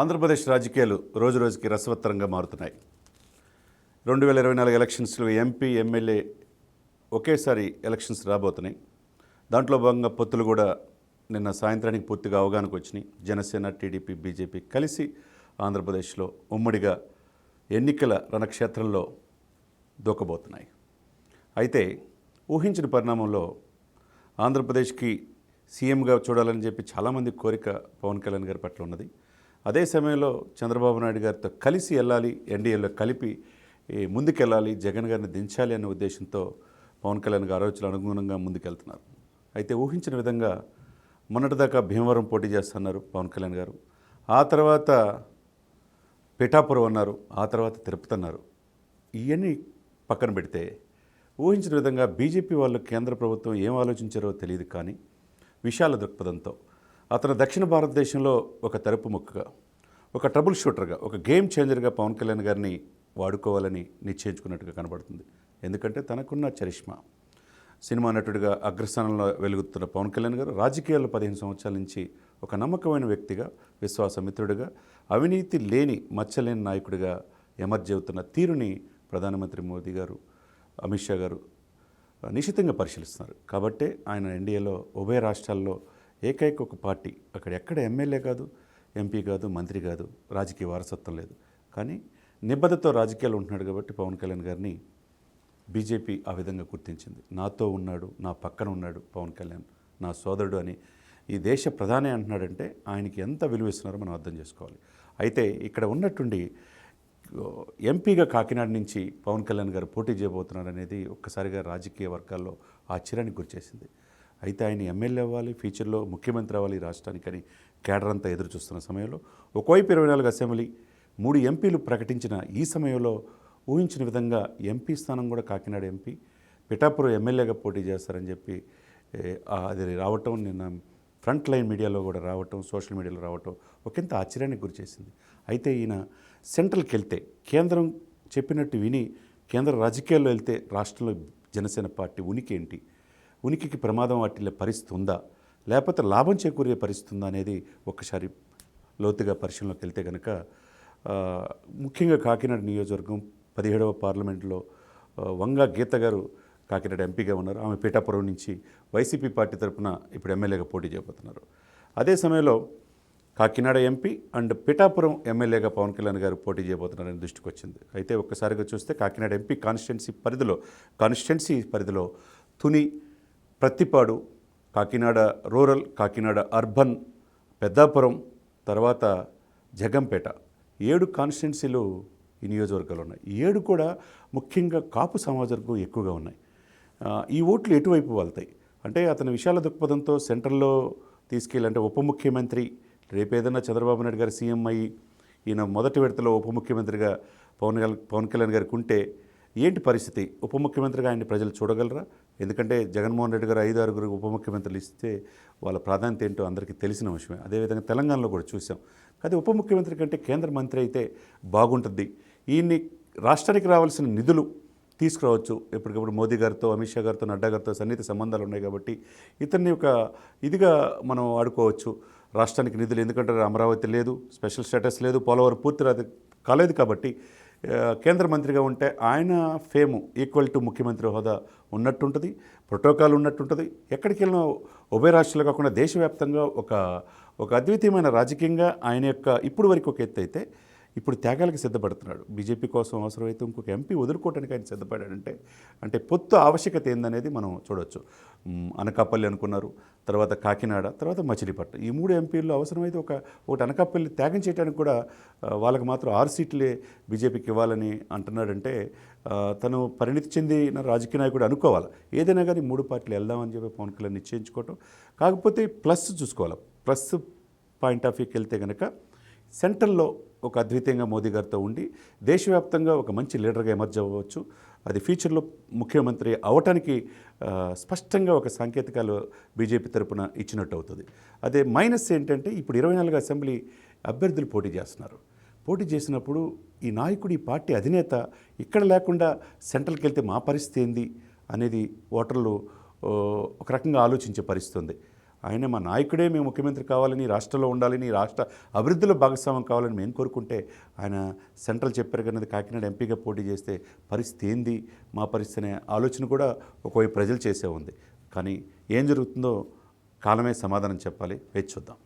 ఆంధ్రప్రదేశ్ రాజకీయాలు రోజురోజుకి రసవత్తరంగా మారుతున్నాయి. రెండు వేల ఇరవై నాలుగు ఎలక్షన్స్లో ఎంపీ ఎమ్మెల్యే ఒకేసారి ఎలక్షన్స్ రాబోతున్నాయి. దాంట్లో భాగంగా పొత్తులు కూడా నిన్న సాయంత్రానికి పూర్తిగా అవగాహనకు వచ్చినాయి. జనసేన టీడీపీ బీజేపీ కలిసి ఆంధ్రప్రదేశ్లో ఉమ్మడిగా ఎన్నికల రణక్షేత్రంలో దూకబోతున్నాయి. అయితే ఊహించిన పరిణామంలో ఆంధ్రప్రదేశ్కి సీఎంగా చూడాలని చెప్పి చాలామంది కోరిక పవన్ కళ్యాణ్ గారి పట్ల ఉన్నది. అదే సమయంలో చంద్రబాబు నాయుడు గారితో కలిసి వెళ్ళాలి ఎన్డీఏలో కలిపి ముందుకెళ్ళాలి జగన్ గారిని దించాలి అనే ఉద్దేశంతో పవన్ కళ్యాణ్ గారు ఆలోచనలు అనుగుణంగా ముందుకెళ్తున్నారు. అయితే ఊహించిన విధంగా మొన్నటిదాకా భీమవరం పోటీ చేస్తున్నారు పవన్ కళ్యాణ్ గారు. ఆ తర్వాత పిఠాపురం అన్నారు ఆ తర్వాత తిరుపతి అన్నారు. ఇవన్నీ పక్కన పెడితే ఊహించిన విధంగా బీజేపీ వాళ్ళు కేంద్ర ప్రభుత్వం ఏం ఆలోచించారో తెలియదు కానీ విశాల దృక్పథంతో అతను దక్షిణ భారతదేశంలో ఒక తరపు ముక్కగా ఒక ట్రబుల్ షూటర్గా ఒక గేమ్ చేంజర్గా పవన్ కళ్యాణ్ గారిని వాడుకోవాలని నిశ్చయించుకున్నట్టుగా కనబడుతుంది. ఎందుకంటే తనకున్న చరిష్మా సినిమా నటుడిగా అగ్రస్థానంలో వెలుగుతున్న పవన్ కళ్యాణ్ గారు రాజకీయాల్లో పదిహేను సంవత్సరాల నుంచి ఒక నమ్మకమైన వ్యక్తిగా విశ్వాసమిత్రుడిగా అవినీతి లేని మచ్చలేని నాయకుడిగా ఎమర్జ్ అవుతున్న తీరుని ప్రధానమంత్రి మోదీ గారు అమిత్ షా గారు నిశితంగా పరిశీలిస్తున్నారు. కాబట్టే ఆయన ఎన్డీఏలో ఉభయ రాష్ట్రాల్లో ఏకైక ఒక పార్టీ అక్కడ ఎక్కడ ఎమ్మెల్యే కాదు ఎంపీ కాదు మంత్రి కాదు రాజకీయ వారసత్వం లేదు. కానీ నిబద్ధతో రాజకీయాలు ఉంటున్నాడు కాబట్టి పవన్ కళ్యాణ్ గారిని బీజేపీ ఆ విధంగా గుర్తించింది. నాతో ఉన్నాడు నా పక్కన ఉన్నాడు పవన్ కళ్యాణ్ నా సోదరుడు అని ఈ దేశ ప్రధాని అంటున్నాడంటే ఆయనకి ఎంత విలువ ఇస్తున్నారో మనం అర్థం చేసుకోవాలి. అయితే ఇక్కడ ఉన్నట్టుండి ఎంపీగా కాకినాడ నుంచి పవన్ కళ్యాణ్ గారు పోటీ చేయబోతున్నారు అనేది ఒక్కసారిగా రాజకీయ వర్గాల్లో ఆశ్చర్యానికి గురిచేసింది. అయితే ఆయన ఎమ్మెల్యే అవ్వాలి ఫ్యూచర్లో ముఖ్యమంత్రి అవ్వాలి రాష్ట్రానికి అని కేడర్ అంతా ఎదురు చూస్తున్న సమయంలో ఒకవైపు ఇరవై నాలుగు అసెంబ్లీ మూడు ఎంపీలు ప్రకటించిన ఈ సమయంలో ఊహించిన విధంగా ఎంపీ స్థానం కూడా కాకినాడ ఎంపీ పిఠాపురం ఎమ్మెల్యేగా పోటీ చేస్తారని చెప్పి అది రావటం నిన్న ఫ్రంట్ లైన్ మీడియాలో కూడా రావటం సోషల్ మీడియాలో రావటం ఒకంత ఆశ్చర్యానికి గురి చేసింది. అయితే ఈయన సెంట్రల్కి వెళ్తే కేంద్రం చెప్పినట్టు విని కేంద్ర రాజకీయాల్లో వెళ్తే రాష్ట్రంలో జనసేన పార్టీ ఉనికి ఏంటి? ఉనికికి ప్రమాదం వాటిల్లే పరిస్థితి ఉందా లేకపోతే లాభం చేకూరే పరిస్థితి ఉందా అనేది ఒక్కసారి లోతుగా పరిశీలనలోకి వెళ్తే కనుక ముఖ్యంగా కాకినాడ నియోజకవర్గం పదిహేడవ పార్లమెంట్లో వంగా వంగ గీత గారు కాకినాడ ఎంపీగా ఉన్నారు. ఆమె పీఠాపురం నుంచి వైసీపీ పార్టీ తరఫున ఇప్పుడు ఎమ్మెల్యేగా పోటీ చేయబోతున్నారు. అదే సమయంలో కాకినాడ ఎంపీ అండ్ పిఠాపురం ఎమ్మెల్యేగా పవన్ కళ్యాణ్ గారు పోటీ చేయబోతున్నారని దృష్టికి వచ్చింది. అయితే ఒక్కసారిగా చూస్తే కాకినాడ ఎంపీ కాన్స్టిట్యున్సీ పరిధిలో కాన్స్టిట్యున్సీ పరిధిలో తుని ప్రత్తిపాడు కాకినాడ రూరల్ కాకినాడ అర్బన్ పెద్దాపురం తర్వాత జగంపేట. ఏడు కాన్స్టిట్యున్సీలు ఈ నియోజకవర్గాలు ఉన్నాయి. ఈ ఏడు కూడా ముఖ్యంగా కాపు సమాజవర్గం ఎక్కువగా ఉన్నాయి. ఈ ఓట్లు ఎటువైపు వెళ్తాయి? అంటే అతని విశాల దృక్పథంతో సెంట్రల్లో తీసుకెళ్ళంటే ఉప ముఖ్యమంత్రి రేపేదన్నా చంద్రబాబు నాయుడు గారు సీఎం అయ్యి ఈయన మొదటి విడతలో ఉప ముఖ్యమంత్రిగా పవన్ పవన్ కళ్యాణ్ గారికి ఉంటే ఏంటి పరిస్థితి? ఉప ముఖ్యమంత్రిగా ఆయన ప్రజలు చూడగలరా? ఎందుకంటే జగన్మోహన్ రెడ్డి గారు ఐదు ఆరుగురు ఉప ముఖ్యమంత్రులు ఇస్తే వాళ్ళ ప్రాధాన్యత ఏంటో అందరికీ తెలిసిన విషయమే. అదేవిధంగా తెలంగాణలో కూడా చూసాం కానీ ఉప ముఖ్యమంత్రి కంటే కేంద్ర మంత్రి అయితే బాగుంటుంది. ఈయన్ని రాష్ట్రానికి రావాల్సిన నిధులు తీసుకురావచ్చు. ఎప్పటికప్పుడు మోదీ గారితో అమిత్ షా గారితో నడ్డా గారితో సన్నిహిత సంబంధాలు ఉన్నాయి కాబట్టి ఇతన్ని ఒక ఇదిగా మనం ఆడుకోవచ్చు. రాష్ట్రానికి నిధులు ఎందుకంటే అమరావతి లేదు స్పెషల్ స్టేటస్ లేదు పోలవరం పూర్తి రాదు కాలేదు కాబట్టి కేంద్ర మంత్రిగా ఉంటే ఆయన ఫేము ఈక్వల్ టు ముఖ్యమంత్రి హోదా ఉన్నట్టుంటుంది ప్రోటోకాల్ ఉన్నట్టుంటుంది. ఎక్కడికి వెళ్ళినా ఉభయ రాష్ట్రాలు కాకుండా దేశవ్యాప్తంగా ఒక ఒక అద్వితీయమైన రాజకీయంగా ఆయన యొక్క ఇప్పుడు వరకు ఒక ఎత్తు అయితే ఇప్పుడు త్యాగాలకు సిద్ధపడుతున్నాడు. బీజేపీ కోసం అవసరమైతే ఇంకొక ఎంపీ వదులుకోవడానికి ఆయన సిద్ధపడాడంటే అంటే పొత్తు ఆవశ్యకత ఏందనేది మనం చూడొచ్చు. అనకాపల్లి అనుకున్నారు తర్వాత కాకినాడ తర్వాత మచిలీపట్నం. ఈ మూడు ఎంపీల్లో అవసరమైతే ఒక ఒకటి అనకాపల్లి త్యాగం చేయడానికి కూడా వాళ్ళకి మాత్రం ఆరు సీట్లే బీజేపీకి ఇవ్వాలని అంటున్నాడంటే తను పరిణితి చెందిన రాజకీయ నాయకుడు అనుకోవాలి. ఏదైనా కానీ మూడు పార్టీలు వెళ్దామని చెప్పి పవన్ కళ్యాణ్ నిశ్చయించుకోవటం. కాకపోతే ప్లస్ చూసుకోవాలి. ప్లస్ పాయింట్ ఆఫ్ వ్యూకి వెళ్తే కనుక సెంట్రల్లో ఒక అద్వితీయంగా మోదీ గారితో ఉండి దేశవ్యాప్తంగా ఒక మంచి లీడర్గా ఎమర్జ్ అవ్వచ్చు. అది ఫ్యూచర్లో ముఖ్యమంత్రి అవటానికి స్పష్టంగా ఒక సాంకేతికాలు బీజేపీ తరపున ఇచ్చినట్టు అవుతుంది. అదే మైనస్ ఏంటంటే ఇప్పుడు ఇరవై నాలుగు అసెంబ్లీ అభ్యర్థులు పోటీ చేస్తున్నారు. పోటీ చేసినప్పుడు ఈ నాయకుడు ఈ పార్టీ అధినేత ఇక్కడ లేకుండా సెంట్రల్కి వెళ్తే మా పరిస్థితి ఏంది అనేది ఓటర్లు ఒక రకంగా ఆలోచించే పరిస్థితి ఉంది. ఆయన మా నాయకుడే మేము ముఖ్యమంత్రి కావాలని రాష్ట్రంలో ఉండాలని రాష్ట్ర అభివృద్ధిలో భాగస్వామ్యం కావాలని మేము కోరుకుంటే ఆయన సెంట్రల్ చెప్పారు కన్నది కాకినాడ ఎంపీగా పోటీ చేస్తే పరిస్థితి ఏంది? మా పరిస్థితి అనే ఆలోచన కూడా ఒకవైపు ప్రజలు చేసే ఉంది. కానీ ఏం జరుగుతుందో కాలమే సమాధానం చెప్పాలి. వేచి చూద్దాం.